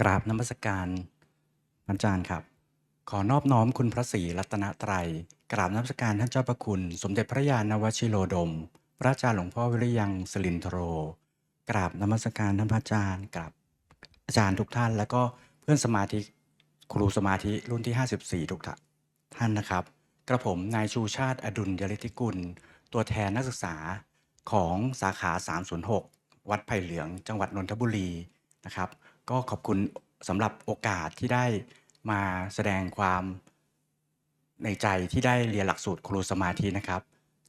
กราบนมัสการอาจารย์ครับ ขอนอบน้อมคุณพระศรีรัตนตรัย กราบนมัสการท่านเจ้าประคุณ สมเด็จพระยาณวชิโลดม พระอาจารย์หลวงพ่อวิริยังสลินทโร กราบนมัสการท่านพระอาจารย์กราบอาจารย์ทุกท่าน แล้วก็เพื่อนสมาธิครูสมาธิรุ่นที่ 54 ทุกท่านท่านนะครับ กระผมนายชูชาติอดุลยฤทธิกุล ตัวแทนนักศึกษาของสาขา 306 วัดไผ่เหลืองจังหวัดนนทบุรีนะครับ ก็ขอบคุณสำหรับโอกาสที่ได้มาแสดงความในใจที่ได้เรียนหลักสูตรครูสมาธินะครับ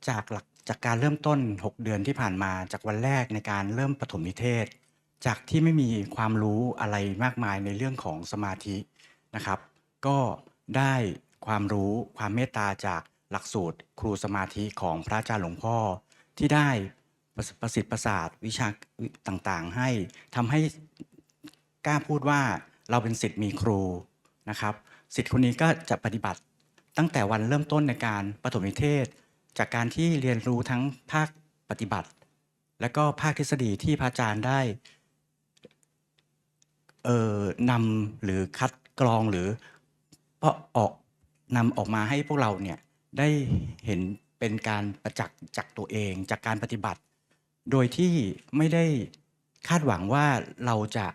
จากหลักจากการเริ่มต้น 6 เดือนที่ผ่านมาจากวันแรกในการเริ่มปฐมนิเทศ จากที่ไม่มีความรู้อะไรมากมายในเรื่องของสมาธินะครับ ก็ได้ความรู้ความเมตตาจากหลักสูตรครูสมาธิของพระอาจารย์หลวงพ่อ ที่ได้ประประสิทธิ์ประสาทวิชาต่างๆ ให้ทำให้ กล้าพูดว่าเราเป็นสิทธิ์มีครูนะครับสิทธิ์คนนี้ก็จะปฏิบัติตั้งแต่วันเริ่มต้นในการปฐมนิเทศ จากการที่เรียนรู้ทั้งภาคปฏิบัติ และก็ภาคทฤษฎีที่พระอาจารย์ได้เอ่อนำหรือคัดกรองหรือเพาะออกนำออกมาให้พวกเราเนี่ยได้เห็นเป็นการประจักษ์จากตัวเอง จากการปฏิบัติ โดยที่ไม่ได้คาดหวังว่าเราจะ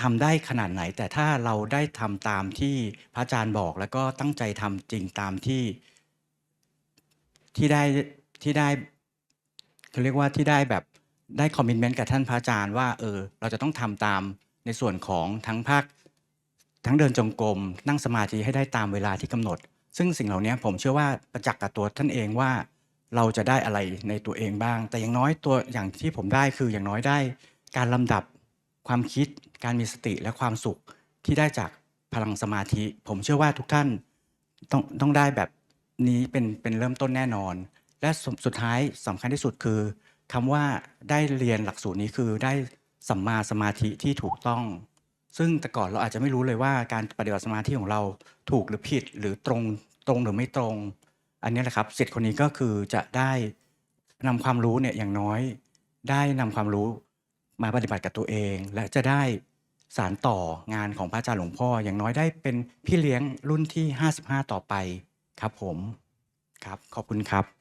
ทำได้ขนาดไหน แต่ถ้าเราได้ทำตามที่พระอาจารย์บอก แล้วก็ตั้งใจทำจริงตามที่ที่ได้ที่ได้เขาเรียกว่าที่ได้แบบได้คอมมิชเมนต์กับท่านพระอาจารย์ว่าเออเราจะต้องทำตามในส่วนของทั้งภาคทั้งเดินจงกรมนั่งสมาธิให้ได้ตามเวลาที่กำหนด ซึ่งสิ่งเหล่านี้ผมเชื่อว่าประจักษ์กับตัวท่านเองว่าเราจะได้อะไรในตัวเองบ้าง แต่อย่างน้อยตัวอย่างที่ผมได้คืออย่างน้อยได้ การลำดับความคิด การมีสติและความสุขที่ได้จากพลังสมาธิ ผมเชื่อว่าทุกท่านต้องต้องได้แบบนี้เป็นเป็นเริ่มต้นแน่นอน และสุดสุดท้ายสำคัญที่สุดคือคำว่าได้เรียนหลักสูตรนี้คือได้สัมมาสมาธิที่ถูกต้อง ซึ่งแต่ก่อนเราอาจจะไม่รู้เลยว่าการปฏิบัติสมาธิของเราถูกหรือผิดหรือตรงตรงหรือไม่ตรง อันนี้แหละครับสิทธิ์คนนี้ก็คือจะได้นำความรู้เนี่ยอย่างน้อย ได้นำความรู้มาปฏิบัติกับตัวเอง และจะได้ สารต่องานของพระอาจารย์หลวงพ่อ อย่างน้อยได้เป็นพี่เลี้ยงรุ่นที่ 55 ต่อไปครับผมครับขอบคุณครับ